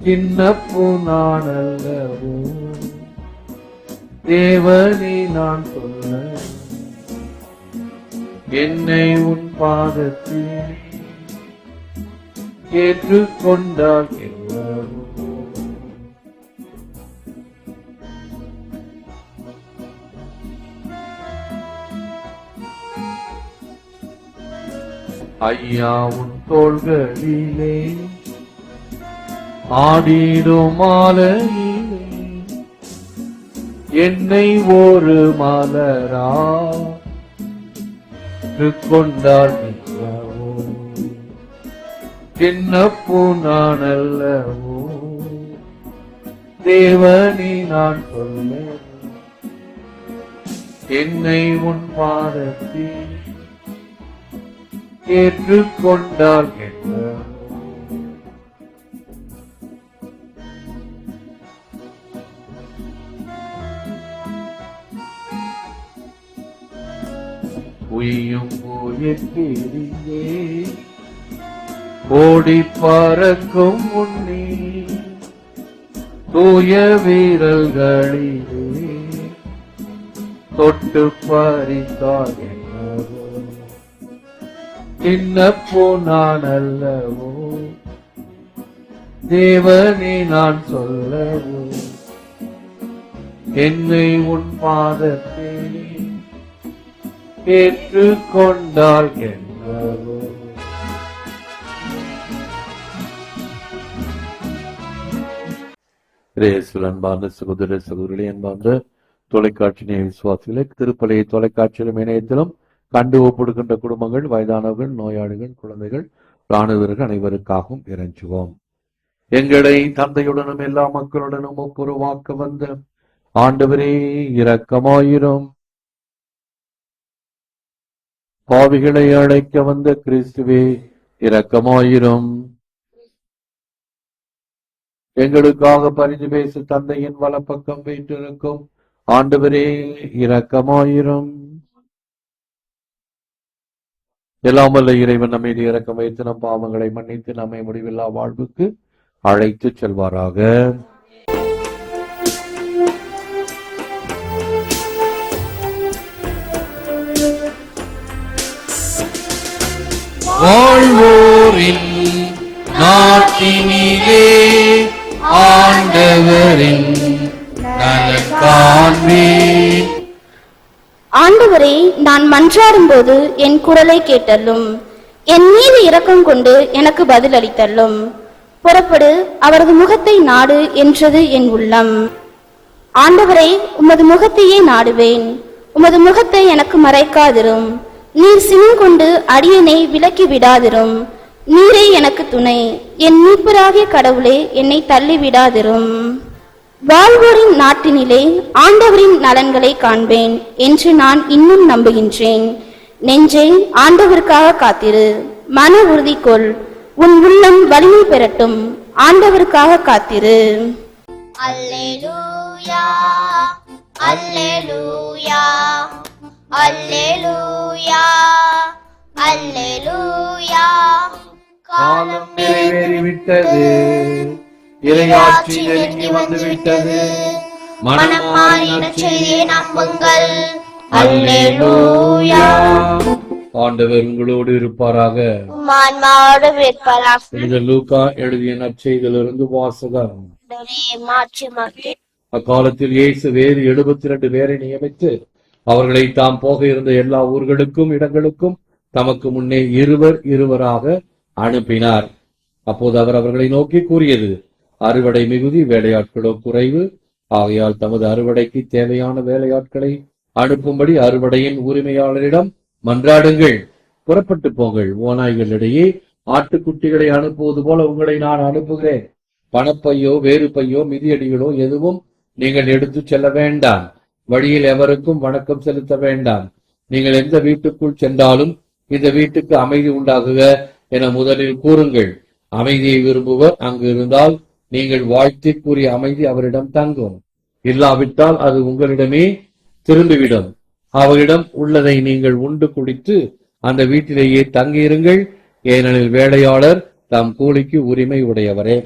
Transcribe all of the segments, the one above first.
சின்னப்பூ நான் அல்லவோ தேவனை நான் சொல்ல என்னை உன் பாதத்தில் ஏற்றுக்கொண்டால் எவ்வளவோ ஐயா உன் தோள்களிலே ஆடிடும் மாலையிலே என்னை ஒரு மலரா? கொண்டார் நிற்கவோ சின்னப்பூ நான் அல்லவோ? தேவனி நான் சொல்ல என்னை உன் பாதத்தில் ஏற்றுக்கொண்டார் என்ன உயிர்ப்பிரியே ஓடி பறக்கும் முன்னே தூய வீரல்களிலே தொட்டு பறித்தால் என்னப்போ நான் அல்லவோ தேவனே நான் சொல்லவோ. என்னை உன் பாதத்தில் ஏற்றுக்கொண்டால் என்னவோ அன்பார்ந்த சகோதர சகோதரி அன்பார்ந்த தொலைக்காட்சி விசுவாசிகளை திருப்பலையை தொலைக்காட்சியிலும் இணையத்திலும் கண்டு ஒப்படுகின்ற குடும்பங்கள் வயதானவர்கள் நோயாளிகள் குழந்தைகள் ராணுவர்கள் அனைவருக்காகவும் இறைஞ்சுவோம். எங்களை தந்தையுடனும் எல்லா மக்களுடனும் ஒப்புருவாக்க வந்த ஆண்டவரே இரக்கமாயிரும். பாவிகளை அழைக்க வந்த கிறிஸ்துவே இரக்கமாயிரும். எங்களுக்காக பரிந்து பேசு தந்தையின் வலப்பக்கம் வீட்டிருக்கும் ஆண்டவரே இரக்கமாயிரும். எல்லாம் வல்ல இறைவன் நம்மை இறக்கம் வைத்து நம் பாவங்களை மன்னித்து நம்மை முடிவில்லா வாழ்வுக்கு அழைத்து செல்வாராக. வாழ்வோரின் நாட்டினிலே ஆண்டவரின் ஆண்டவரே நான் மன்றாடும்போது என் குரலை கேட்டல்லும் என் மீது இரக்கம் கொண்டு எனக்கு பதில் அளித்தல்லும் புறப்படு அவரது முகத்தை நாடு என்றது என் உள்ளம். ஆண்டவரை உமது முகத்தையே நாடுவேன். உமது முகத்தை எனக்கு மறைக்காதிரும். நீர் சினம் கொண்டு அடியனை விலக்கி விடாதிரும். நீரே எனக்கு துணை. என் மீட்பராகிய கடவுளே என்னை தள்ளி விடாதிரும். வாழ்வோரின் நாட்டினிலே ஆண்டவரின் நலன்களை காண்பேன் என்று நான் இன்னும் நம்புகின்றேன். நெஞ்சே ஆண்டவருக்காக காத்திரு. மன உறுதி கொள். உன் உள்ளம் வலிமை பெறட்டும். ஆண்டவருக்காக காத்திரு. அல்லேலூயா அல்லேலூயா. அல்லேலூயா அல்லேலூயா. காலம் நிறைவேறிவிட்டது இரையாட்சி நெருங்கி வந்து விட்டது மனம் மாறின செய்தியை நம்புங்கள். அல்லேலூயா. ஆண்டவர் உங்களோடு இருப்பாராக. புனித லூக்கா எழுதிய நற்செய்தியிலிருந்து வாசகம். அக்காலத்தில் இயேசு வேறு எழுபத்தி ரெண்டு பேரை நியமித்து அவர்களை தாம் போக இருந்த எல்லா ஊர்களுக்கும் இடங்களுக்கும் தமக்கு முன்னே இருவர் இருவராக அனுப்பினார். அப்போது அவர் அவர்களை நோக்கி கூறியது அறுவடை மிகுதி வேலையாட்களோ குறைவு. ஆகையால் தமது அறுவடைக்கு தேவையான வேலையாட்களை அனுப்பும்படி அறுவடையின் உரிமையாளரிடம் மன்றாடுங்கள். புறப்பட்டு போங்கள். ஓநாய்களிடையே ஆட்டுக்குட்டிகளை அனுப்புவது போல உங்களை நான் அனுப்புகிறேன். பணப்பையோ வேறு பையோ மிதியடிகளோ எதுவும் நீங்கள் எடுத்து செல்ல வேண்டாம். வழியில் எவருக்கும் வணக்கம் செலுத்த வேண்டாம். நீங்கள் எந்த வீட்டுக்குள் சென்றாலும் இந்த வீட்டுக்கு அமைதி உண்டாகுக என முதலில் கூறுங்கள். அமைதியை விரும்புவர். அங்கு இருந்தால் நீங்கள் வாழ்த்தி கூறிய அமைதி அவரிடம் தங்கும். இல்லாவிட்டால் அது உங்களிடமே திரும்பிவிடும். அவரிடம் உள்ளதை நீங்கள் உண்டு குடித்து அந்த வீட்டிலேயே தங்கியிருங்கள். ஏனெனில் வேலையாளர் தம் கூலிக்கு உரிமை உடையவரே.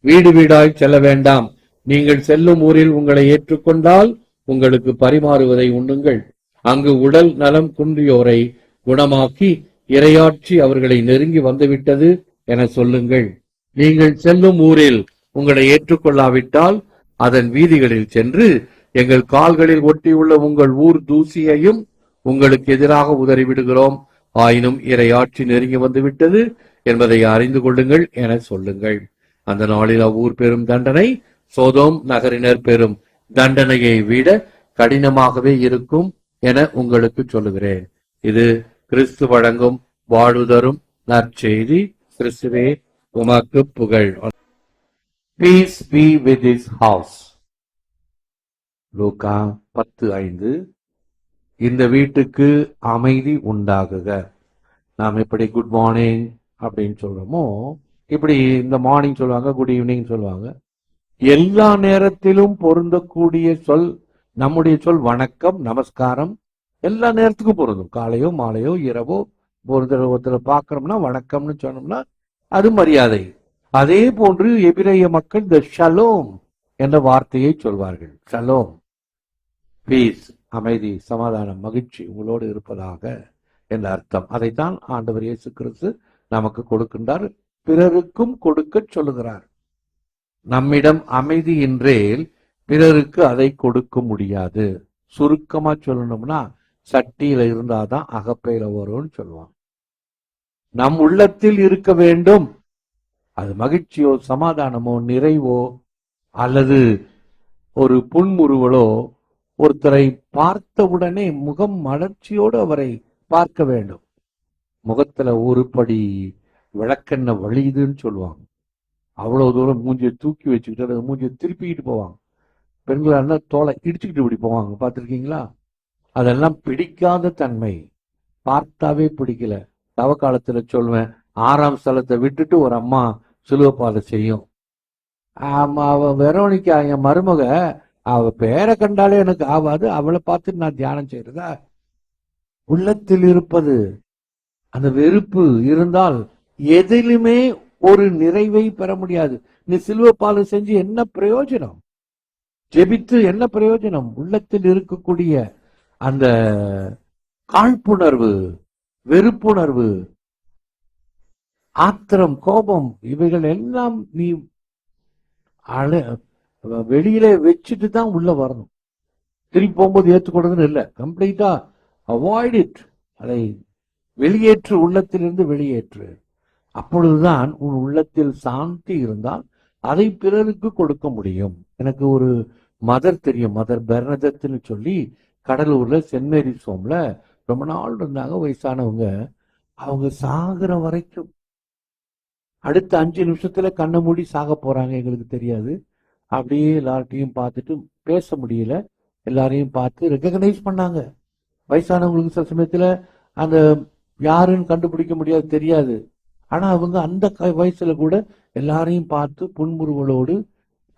வீடு வீடாய் செல்ல வேண்டாம். நீங்கள் செல்லும் ஊரில் உங்களை ஏற்றுக்கொண்டால் உங்களுக்கு பரிமாறுவதை உண்ணுங்கள். அங்கு உடல் நலம் குன்றியோரை குணமாக்கி இரையாட்சி அவர்களை நெருங்கி வந்துவிட்டது என சொல்லுங்கள். நீங்கள் செல்லும் ஊரில் உங்களை ஏற்றுக்கொள்ளாவிட்டால் அதன் வீதிகளில் சென்று எங்கள் கால்களில் ஒட்டியுள்ள உங்கள் ஊர் தூசியையும் உங்களுக்கு எதிராக உதறிவிடுகிறோம். ஆயினும் இரையாட்சி நெருங்கி வந்துவிட்டது என்பதை அறிந்து கொள்ளுங்கள் என சொல்லுங்கள். அந்த நாளில் அவ்வூர் பெறும் தண்டனை சோதோம் நகரினர் பெறும் தண்டனையை விட கடினமாகவே இருக்கும் என உங்களுக்கு சொல்லுகிறேன். இது கிறிஸ்து வழங்கும் வாழ்வுதரும் நற்செய்தி. கிறிஸ்துவே உமக்கு புகழ். Peace be with this house Luca பத்து ஐந்து. இந்த வீட்டுக்கு அமைதி உண்டாகுக. நாம் எப்படி குட் மார்னிங் அப்படின்னு சொல்றோமோ இப்படி இந்த மார்னிங் சொல்லுவாங்க குட் ஈவினிங் சொல்லுவாங்க. எல்லா நேரத்திலும் பொருந்தக்கூடிய சொல் நம்முடைய சொல் வணக்கம் நமஸ்காரம் எல்லா நேரத்துக்கும் பொருந்தும். காலையோ மாலையோ இரவோ ஒருத்தர் ஒருத்தர் பார்க்கறோம்னா வணக்கம்னு சொன்னோம்னா அது மரியாதை. அதே போன்று எபிரேய மக்கள் த ஷலோம் என்ற வார்த்தையை சொல்வார்கள். ஷலோம். பீஸ் அமைதி சமாதானம் மகிழ்ச்சி உங்களோடு இருப்பதாக என்ற அர்த்தம். அதைத்தான் ஆண்டவர் இயேசு கிறிஸ்து நமக்கு கொடுக்கின்றார். பிறருக்கும் கொடுக்க சொல்லுகிறார். நம்மிடம் அமைதி என்றேல் பிறருக்கு அதை கொடுக்க முடியாது. சுருக்கமா சொல்லணும்னா சட்டியில இருந்தாதான் அகப்பையில வரும்னு சொல்லுவாங்க. நம் உள்ளத்தில் இருக்க வேண்டும். அது மகிழ்ச்சியோ சமாதானமோ நிறைவோ அல்லது ஒரு புன்முறுவலோ ஒருத்தரை பார்த்தவுடனே முகம் மலர்ச்சியோடு அவரை பார்க்க வேண்டும். முகத்துல ஒருபடி விளக்கெண்ண வழியுதுன்னு சொல்லுவாங்க. அவ்வளவு தூரம் மூஞ்சியை தூக்கி வச்சுக்கிட்டு அதை மூஞ்சியை திருப்பிக்கிட்டு போவாங்க. பெண்களாக இருந்தால் தோலை இடிச்சுக்கிட்டு இப்படி போவாங்க பார்த்திருக்கீங்களா? அதெல்லாம் பிடிக்காத தன்மை. பார்த்தாவே பிடிக்கல. தவ காலத்துல சொல்லுவேன் ஆறாம் ஸ்தலத்தை விட்டுட்டு ஒரு அம்மா சிலுவப்பாதை செய்யும். ஆமா அவ வெரோனிக்கா என் மருமக அவ பேரை கண்டாலே எனக்கு ஆவாது. அவளை பார்த்துட்டு நான் தியானம் செய்யறதா உள்ளத்தில் இருப்பது. அந்த வெறுப்பு இருந்தால் எதிலுமே ஒரு நிறைவை பெற முடியாது. நீ சிலுவப்பாலை செஞ்சு என்ன பிரயோஜனம்? ஜெபித்து என்ன பிரயோஜனம்? உள்ளத்தில் இருக்கக்கூடிய அந்த காழ்ப்புணர்வு வெறுப்புணர்வு ஆத்திரம் கோபம் இவைகள் எல்லாம் நீ அழ வெளியில வச்சுட்டு தான் உள்ள வரணும். திருப்பி போகும்போது ஏற்றுக்கொள்றதுன்னு இல்லை. கம்ப்ளீட்டா அவாய்ட் இட் அதை வெளியேற்று உள்ளத்திலிருந்து வெளியேற்று. அப்பொழுதுதான் உன் உள்ளத்தில் சாந்தி இருந்தால் அதை பிறருக்கு கொடுக்க முடியும். எனக்கு ஒரு மதர் தெரியும். மதர் பெர்னதத்னு சொல்லி கடலூர்ல சென்ட் மேரிஸ் ஹோம்ல ரொம்ப நாள் இருந்தாங்க வயசானவங்க. அவங்க சாகுற வரைக்கும் அடுத்த அஞ்சு நிமிஷத்துல கண்ணை மூடி சாக போறாங்க எங்களுக்கு தெரியாது. அப்படியே எல்லார்ட்டையும் பார்த்துட்டு பேச முடியல. எல்லாரையும் பார்த்து ரெக்கக்னைஸ் பண்ணாங்க. வயசானவங்களுக்கு சில சமயத்துல அந்த யாருன்னு கண்டுபிடிக்க முடியாது தெரியாது. ஆனா அவங்க அந்த க- வயசுல கூட எல்லாரையும் பார்த்து புன்முறுவலோடு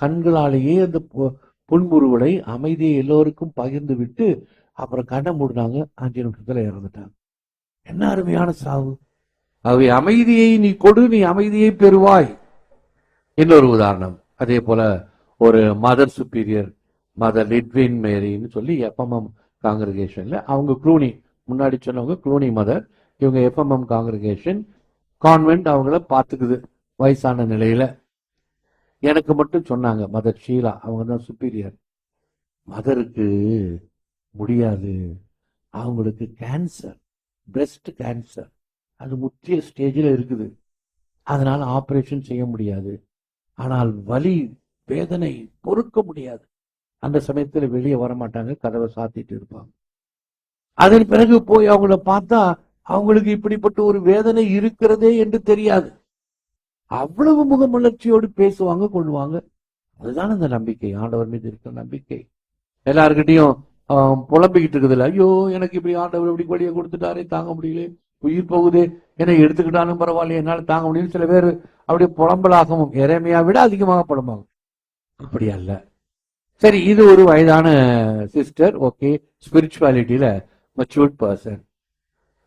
கண்களாலேயே அந்த பு- புன்முறுவலை அமைதியை எல்லோருக்கும் பகிர்ந்து விட்டு அப்புறம் கண்ணை மூடினாங்க அஞ்சு நிமிஷத்துல இறந்துட்டாங்க. என்ன அருமையான சாவு. அவை அமைதியை நீ கொடு நீ அமைதியை பெறுவாய். இன்னொரு உதாரணம். அதே போல ஒரு மதர் சுப்பீரியர் மதர் லிட்வின் மேரின்னு சொல்லி எஃப்எம்எம் காங்கிரகேஷன்ல அவங்க குளூனி முன்னாடி சொன்னவங்க குளூனி மதர் இவங்க எஃப்எம்எம் காங்கிரகேஷன் கான்வென்ட் அவங்கள பார்த்துக்குது வயசான நிலையில். எனக்கு மட்டும் சொன்னாங்க மதர் ஷீலா அவங்க தான் சுப்பீரியர் மதருக்கு முடியாது. அவங்களுக்கு கேன்சர் பிரெஸ்ட் கேன்சர் அது முக்கிய ஸ்டேஜில் இருக்குது. அதனால் ஆப்ரேஷன் செய்ய முடியாது. ஆனால் வலி வேதனை பொறுக்க முடியாது. அந்த சமயத்தில் வெளியே வர மாட்டாங்க கதவை சாத்திட்டு இருப்பாங்க. அதன் பிறகு போய் அவங்கள பார்த்தா அவங்களுக்கு இப்படிப்பட்ட ஒரு வேதனை இருக்கிறதே என்று தெரியாது. அவ்வளவு முகமலர்ச்சியோடு பேசுவாங்க கொள்வாங்க அதுதான் அந்த நம்பிக்கை. ஆண்டவர் மீது இருக்கிற நம்பிக்கை. எல்லாருக்கிட்டையும் ஆஹ், புலம்பிக்கிட்டு இருக்குதுல்ல. ஐயோ எனக்கு இப்படி ஆண்டவர் இப்படி வழியை கொடுத்துட்டாரே தாங்க முடியல உயிர் போகுதே. என்னை எடுத்துக்கிட்டாலும் பரவாயில்ல என்னால தாங்க முடியும் சில பேர் அப்படியே புலம்பலாகவும் இறைமையா விட அதிகமாக புலம்பாகும் அப்படி அல்ல. சரி இது ஒரு வயதான சிஸ்டர் ஓகே ஸ்பிரிச்சுவாலிட்டியில மெச்சூர்ட் பர்சன்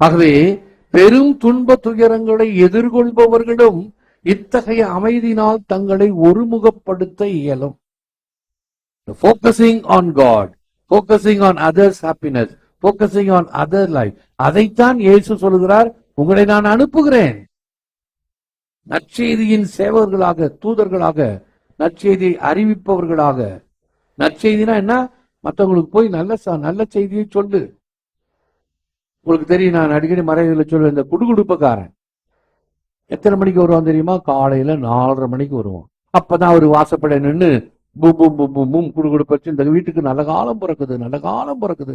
ஆகவே பெரும் துன்ப துயரங்களை எதிர்கொள்பவர்களும் இத்தகைய அமைதியினால் தங்களை ஒருமுகப்படுத்த இயலும். Focusing on God focusing on others happiness focusing on other life அதைத்தான் இயேசு சொல்கிறார் உங்களை நான் அனுப்புகிறேன். நற்செய்தியின் சேவர்களாக தூதர்களாக நற்செய்தியை அறிவிப்பவர்களாக. நற்செய்தினா என்ன? மற்றவங்களுக்கு போய் நல்ல ச- நல்ல செய்தியை சொல்லு. உங்களுக்கு தெரியும் நான் அடிக்கடி மறைவில் சொல்லுவேன் இந்த குடுகுடுப்பக்காரன். எத்தனை மணிக்கு வருவான் தெரியுமா? காலையில நாலரை மணிக்கு வருவான். அப்பதான் அவர் வாசப்பட நின்று பூம் பூம் பூம் பூம் பூம் குடுகுடுப்பச்சு இந்த வீட்டுக்கு நல்ல காலம் பிறக்குது நல்ல காலம் பிறக்குது.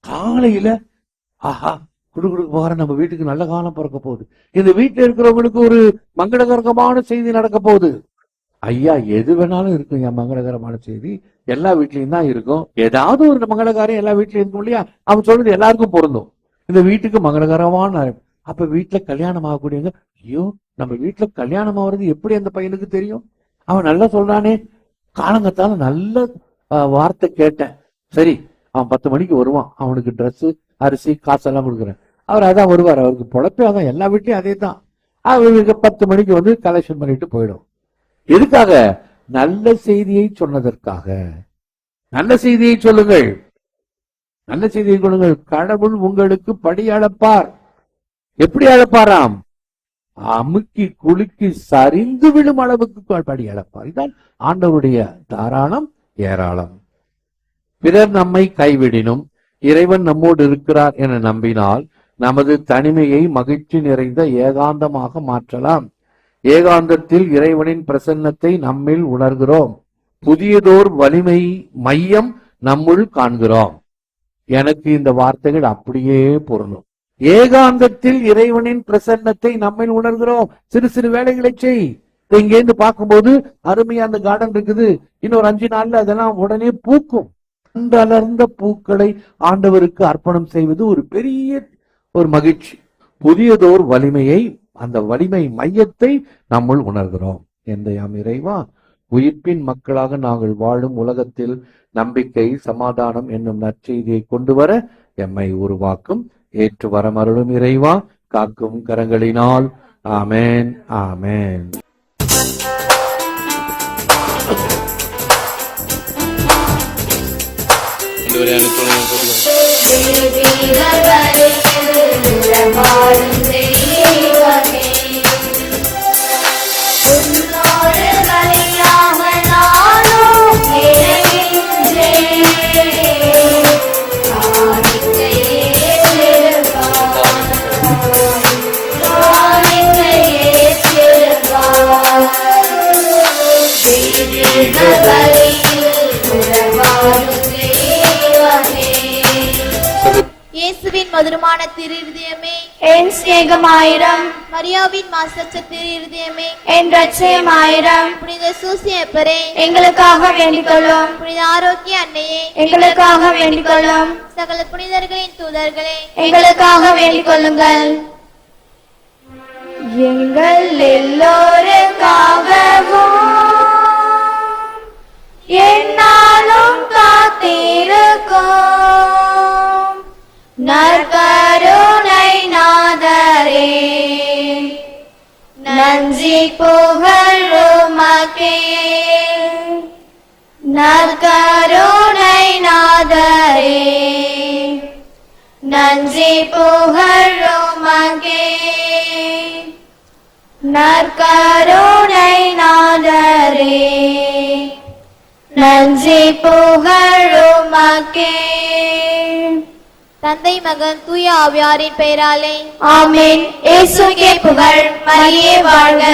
காலையில ஆஹா குடுகுடுக்கு போகிற நம்ம வீட்டுக்கு நல்ல காலம் பிறக்க போகுது. இந்த வீட்டுல இருக்கிறவங்களுக்கு ஒரு மங்களகரகமான செய்தி நடக்க போகுது. ஐயா எது வேணாலும் இருக்கும் என் மங்களகரமான செய்தி. எல்லா வீட்லயும் தான் இருக்கும். ஏதாவது ஒரு மங்களகாரம் எல்லா வீட்லயும் இருக்கும் இல்லையா? அவன் சொல்றது எல்லாருக்கும் பொருந்தும். இந்த வீட்டுக்கு மங்களகரமான அப்ப வீட்டுல கல்யாணம் ஆகக்கூடியவங்க ஐயோ நம்ம வீட்டுல கல்யாணம் ஆகுறது எப்படி அந்த பையனுக்கு தெரியும்? அவன் நல்லா சொல்றானே. காலங்கத்தால நல்ல ஆஹ், வார்த்தை கேட்டேன். சரி அவன் பத்து மணிக்கு வருவான். அவனுக்கு ட்ரெஸ் அரிசி காசெல்லாம் கொடுக்குறேன். அவர் அதான் வருவார். அவருக்கு பொழப்பே அதான். எல்லா வீட்லயும் அதே தான் அவருக்கு பத்து மணிக்கு வந்து கலெக்ஷன் பண்ணிட்டு போயிடும். எதுக்காக? நல்ல செய்தியை சொன்னதற்காக. நல்ல செய்தியை சொல்லுங்கள். நல்ல செய்தியை சொல்லுங்கள். கடவுள் உங்களுக்கு படி அளப்பார். எப்படி அளப்பாராம்? அமுக்கி குலுக்கி சரிந்து விழும் அளவுக்கு படி அளப்பார். இதுதான் ஆண்டவருடைய தாராளம் ஏராளம். பிறர் நம்மை கைவிடினும் இறைவன் நம்மோடு இருக்கிறார் என நம்பினால் நமது தனிமையை மகிழ்ச்சி நிறைந்த ஏகாந்தமாக மாற்றலாம். ஏகாந்தத்தில் இறைவனின் பிரசன்னத்தை நம்மில் உணர்கிறோம். புதியதோர் வலிமை மையம் நம்முள் காண்கிறோம். எனக்கு இந்த வார்த்தைகள் அப்படியே பொருளும் ஏகாந்தத்தில் இறைவனின் பிரசன்னத்தை நம்மில் உணர்கிறோம். சிறு சிறு வேலைகளை செய். இங்கேருந்து பார்க்கும்போது அருமையா அந்த கார்டன் இருக்குது. இன்னொரு அஞ்சு நாள்ல அதெல்லாம் உடனே பூக்கும். அன்றலர்ந்த பூக்களை ஆண்டவருக்கு அர்ப்பணம் செய்வது ஒரு பெரிய ஒரு மகிழ்ச்சி. புதியதோர் வலிமையை அந்த வலிமை மையத்தை நம்முள் உணர்கிறோம். எந்தையாம் இறைவா உயிர்ப்பின் மக்களாக நாங்கள் வாழும் உலகத்தில் நம்பிக்கை சமாதானம் என்னும் நற்செய்தியை கொண்டு வர எம்மை உருவாக்கும். ஏற்று வரமருளும் இறைவா காக்கும் கரங்களினால். ஆமேன் ஆமேன். இயேசுவின் porque திருஇருதயமே என் சிநேகமாயிரம். மரியாவின் மாசற்ற திருருதயமே என் ரட்சயமாயிரம் புனித சூசியப்பரே. எங்களுக்காக வேண்டிக் கொள்ளும் புனித ஆரோக்கிய அன்னையே. எங்களுக்காக வேண்டிக் கொள்ளும் சகல புனிதர்களின் தூதர்களே. எங்களுக்காக வேண்டிக் கொள்ளுங்கள் எங்கள் எல்லோருக்காகவும் என்னாலும் காத்திருக்கும். நற்கருணை நாதரே. நன்றி புகழுமக்கே நற்கருணை நாதரே. நன்றி புகழுமக்கே நற்கருணை நாதரே. நன்றி புகழுமக்கே தந்தை மகன் தூய ஆவியாரின் பெயராலே. ஆமேன். இயேசுக்கே புகழ். மரியே வாழ்க.